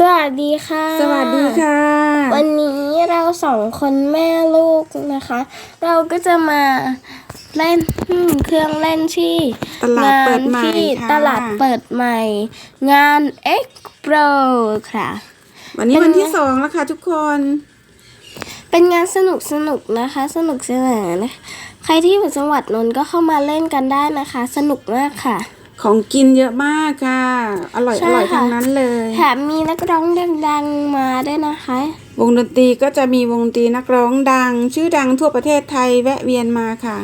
สวัสดีค่ะ สวัสดีค่ะ วันนี้เราสองคนแม่ลูกนะคะ เราก็จะมาเล่นเครื่องเล่นที่ตลาดเปิดใหม่งานที่ค่ะตลาดเปิดใหม่ งาน Expo ค่ะ วันนี้เป็นวันที่สองแล้วค่ะทุกคน เป็นงานสนุกสนุกนะคะ สนุกสนานนะใครที่อยู่จังหวัดนนท์ก็เข้ามาเล่นกันได้นะคะ สนุกมากค่ะ ของกินเยอะมากค่ะ อร่อยใช่อร่อยค่ะ ทั้งนั้นเลย แถมมีนักร้องดังๆมาด้วยนะคะ วงดนตรีก็จะมีวงดนตรีนักร้องดัง ชื่อดังทั่วประเทศไทยแวะเวียนมาค่ะ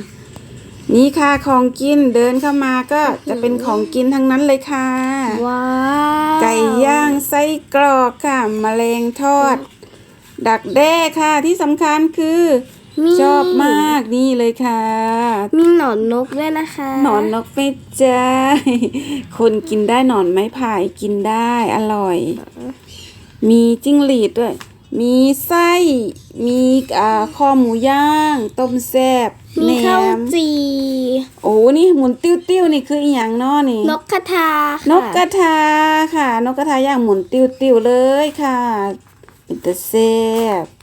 นี่ค่ะของกินเดินเข้ามาก็จะเป็นของกินทั้งนั้นเลยค่ะ ว้าวไก่ย่างไส้กรอกค่ะมะเร็งทอด ดักแด้ค่ะที่สำคัญคือ มีชอบมากนี่เลยค่ะ มีหนอนนกด้วยนะคะ หนอนนกไม่ใช่คนกินได้หนอนไม้พายกินได้อร่อย มีจิ้งหรีดด้วย มีไส้ มีอ่าคอหมูย่าง ต้มแซ่บมีแหนข้าวมจีโอ้นี่หมุนติ้วติ้วๆนี่คืออหย่างเนอนี่ นกกระทาค่ะนกกระทาค่ะ นกกระทาย่างหมุนติ้วติ้วๆเลยค่ะ เป็นตะแซ่บ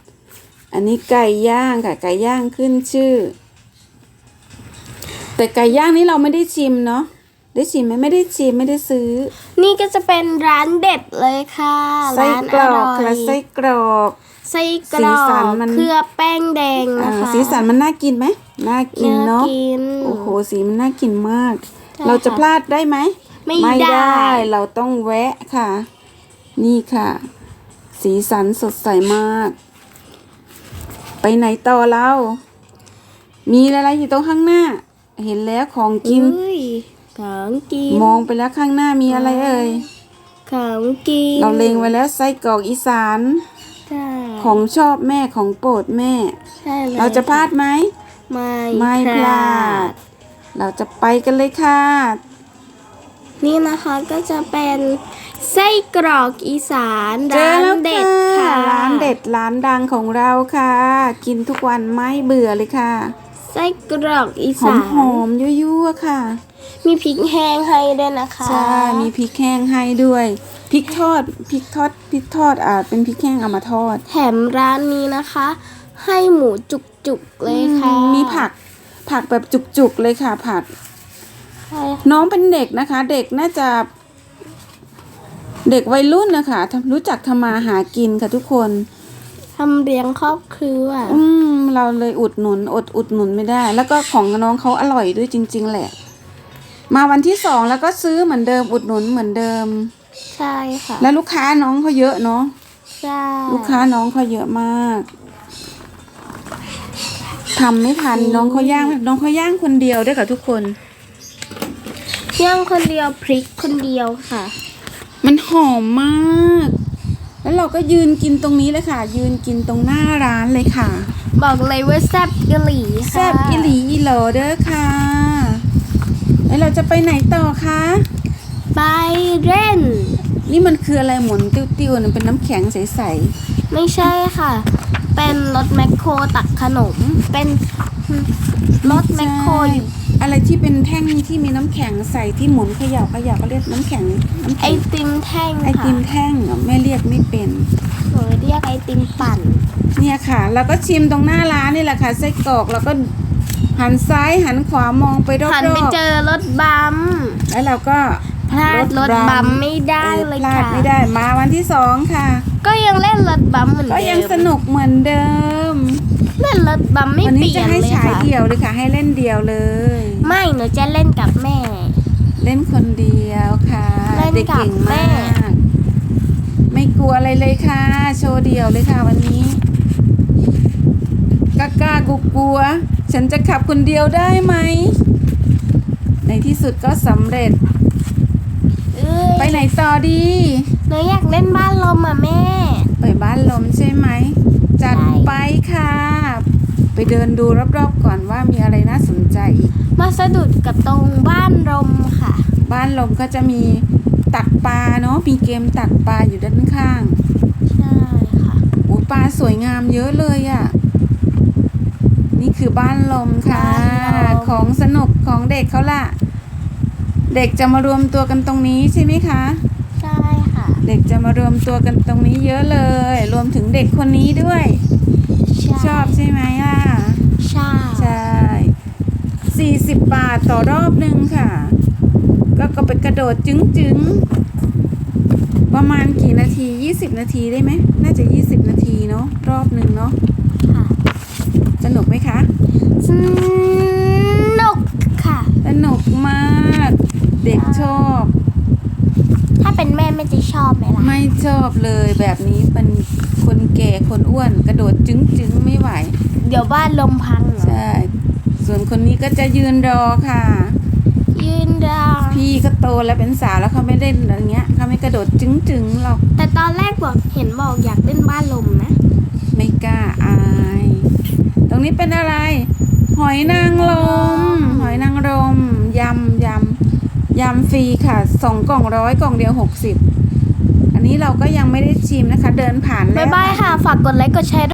อันนี้ไก่ย่างค่ะไก่ย่างขึ้นชื่อ แต่ไก่ย่างนี้เราไม่ได้ชิมเนาะได้ชิมไหมไม่ได้ชิมไม่ได้ซื้อ นี่ก็จะเป็นร้านเด็ดเลยค่ะไส้ร้านกรออกร่อยค่ะไส้กรอก ไส้กรสีอสันกมัน เคลือบแป้งแดงอ่านะคะสีสันมันน่ากินไหมน่ากินเนาะกิน โอ้โหสีมันน่ากินมาก ใช่เราจะค่ะพลาดได้ไหมไม่ได้ เราต้องแวะค่ะ นี่ค่ะ สีสันสดใสมาก ไปไหนต่อเรา มีอะไรอยู่ตรงข้างหน้า เห็นแล้วของกิน อุ้ยของกิน มองไปแล้วข้างหน้ามีอะไรเอ่ย ของกิน เราเลงไว้แล้วไส้กรอกอีสาน ใช่ของชอบแม่ของโปรดแม่ ใช่เลยเราจะพลาดไหม ไม่ไม่พลาด เราจะไปกันเลยค่ะ นี่นะคะก็จะเป็นไส้กรอกอีสานเจอร้านแล้วเด็ดค่ะค่ะ ร้านเด็ดร้านดังของเราค่ะ กินทุกวันไม่เบื่อเลยค่ะไส้กรอกอีหอสามนหอมๆยั่วๆค่ะ มีพริกแห้งให้ด้วยนะคะใช่มีพริกแห้งให้ด้วยพริกทอดพริกทอดพริกทอดอ่าเป็นพริกแห้งเอามาทอดแถมร้านนี้นะคะ ให้หมูจุกๆเลยค่ะอืมมีผักผักแบบจุกๆเลยค่ะผัก ใช่น้องเป็นเด็กนะคะ เด็กน่าจะ เด็กวัยรุ่นนะคะทำรู้จักทำมาหากินค่ะทุกคน ทำเลี้ยงครอบครัวอืม เราเลยอุดหนุน อดอุดหนุนไม่ได้ แล้วก็ของน้องเขาอร่อยด้วยจริง ๆ แหละ มาวันที่สองแล้วก็ซื้อเหมือนเดิมอุดหนุนเหมือนเดิม ใช่ค่ะ แล้วลูกค้าน้องเขาเยอะเนาะใช่ลูกค้าน้องเขาเยอะมากทำไม่ทันน้องเขาย่างน้องเขาย่างคนเดียวด้วยค่ะทุกคนย่างคนเดียวพริกคนเดียวค่ะ มันหอมมาก แล้วเราก็ยืนกินตรงนี้เลยค่ะ ยืนกินตรงหน้าร้านเลยค่ะ บอกเลยว่าแซ่บกะหรี่ค่ะแซ่บอิหลีอีโหลเด้อค่ะ แล้วเราจะไปไหนต่อคะ ไปเล่น นี่มันคืออะไรหมุนติ้วๆมันเป็นน้ำแข็งใสไม่ใช่ค่ะ เป็นรถแมคโครตักขนม เป็นรถๆแมคโคร อยู่ใช่อะไรที่เป็นแท่งที่มีน้ำแข็งใส่ที่หมุนเขย่าเขย่าก็เรียกน้ำแข็งน้ำไอแข็งติมแท่งไอค่ะติมแท่งอะแม่เรียกไม่เป็น หนูเรียกไอติมปั่น เนี่ยค่ะแล้วก็ชิมตรงหน้าร้านนี่แหละค่ะไส้กรอกแล้วก็หันซ้ายหันขวามองไปรอบๆหันไปเจอรถบัมแล้วเราก็พลาดรถบัมไม่ได้ออเลยพลาดค่ะ ไม่ได้มาวันที่สองค่ะ ก็ยังเล่นรถบัมเหมือนก็เดิมยังสนุกเหมือนเดิม เล่นรถบัมไม่วัเปนี้ลี่จะยนให้เลยฉายค่ะ เดี่ยวเลยค่ะ ให้เล่นเดี่ยวเลย ไม่หนูจะเล่นกับแม่ เล่นคนเดียวค่ะเล่นเด็กกับเก่งแม่ มาก ไม่กลัวอะไรเลยค่ะ โชว์เดี่ยวเลยค่ะวันนี้กล้ากล้ากลัวกลัว ฉันจะขับคนเดียวได้ไหม ในที่สุดก็สำเร็จ เอ้ยไปไหนต่อดี หนูอยากเล่นบ้านลมอะแม่ ไปบ้านลมใช่ไหม จัดใช่ไปค่ะ ไปเดินดูรอบๆก่อนว่ามีอะไรน่าสนใจอีก มาสะดุดกับตรงบ้านลมค่ะ บ้านลมก็จะมีตักปลาเนาะ มีเกมตักปลาอยู่ด้านข้าง ใช่ค่ะโอ้ปลาสวยงามเยอะเลยอะ่ะ นี่คือบ้านลมค่ะบ้านลมของสนุกของเด็กเขาล่ะ เด็กจะมารวมตัวกันตรงนี้ใช่ไหมคะ ใช่ค่ะ เด็กๆจะมารวมตัวกันตรงนี้เยอะเลย รวมถึงเด็กคนนี้ด้วย ชอบใช่ไหมล่ะ ใช่ใช่40บาทต่อรอบหนึ่งค่ะ ก็ก็ไปกระโดดจึงๆประมาณกี่นาที20นาทีได้ไหม น่าจะ20นาทีเนาะรอบหนึ่งเนาะค่ะสนุกไหมคะสนุกค่ะสนุกมาก เด็กชอบถ้า เป็นแม่ไม่จะชอบไหมล่ะ ไม่ชอบเลยแบบนี้เป็นคนแก่คนอ้วนกระโดดจึงๆไม่ไหว เดี๋ยวบ้านลมพังเหรอใช่ ส่วนคนนี้ก็จะยืนรอค่ะ ยืนดาวพี่ก็โตแล้วเป็นสาวแล้วเขาไม่เล่นอย่างเงี้ยเขาไม่กระโดดจึงๆหรอกแต่ตอนแรกบอกเห็นบอกอยากเล่นบ้านลมนะ ไม่กล้าอาย ตรงนี้เป็นอะไร หอยนางรม ยำฟรีค่ะสองกล่องร้อยกล่องเดียวหกสิบอันนี้เราก็ยังไม่ได้ชิมนะคะ เดินผ่านแล้ว บ๊ายบายค่ะ ฝากกดไลค์กดแชร์